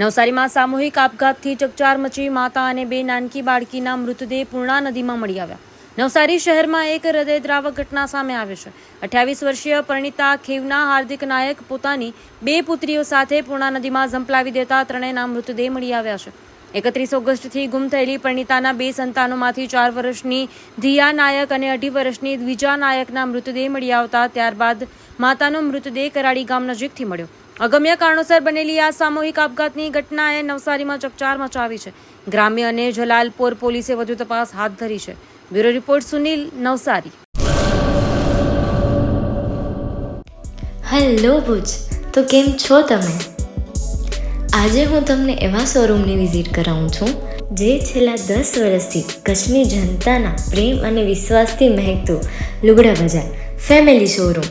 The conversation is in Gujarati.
નવસારીમાં સામૂહિક આપઘાતથી ચકચાર મચી માતા અને બે નાનકી બાળકીના મૃતદેહ પૂર્ણા નદીમાં મળી આવ્યા. નવસારી શહેરમાં એક હૃદયદ્રાવક ઘટના સામે આવે છે. અઠ્યાવીસ વર્ષીય પરિણીતા ખેવના હાર્દિક નાયક પોતાની બે પુત્રીઓ સાથે પૂર્ણા નદીમાં ઝંપલાવી દેતા ત્રણેયના મૃતદેહ મળી આવ્યા છે. એકત્રીસ ઓગસ્ટથી ગુમ થયેલી પરિણીતાના બે સંતાનોમાંથી ચાર વર્ષની ધીયા નાયક અને અઢી વર્ષની દ્વિજા નાયકના મૃતદેહ મળી આવતા ત્યારબાદ માતાનો મૃતદેહ કરાડી ગામ નજીકથી મળ્યો. અગમ્ય કારણોસર બનેલી આ સામૂહિક આપઘાતની ઘટનાએ નવસારીમાં ચકચાર મચાવી છે. ગ્રામ્ય અને જલાલપોર પોલીસે વધુ તપાસ હાથ ધરી છે. Bureau report Sunil Navsari. Hello Bhuj, તો કેમ છો તમે? આજે હું તમને એવા શોરૂમની વિઝિટ કરાવું છું, જે છેલ્લા દસ વર્ષથી કચ્છની જનતાના પ્રેમ અને વિશ્વાસથી મહેકતું લુગડા બજાર, ફેમિલી શોરૂમ.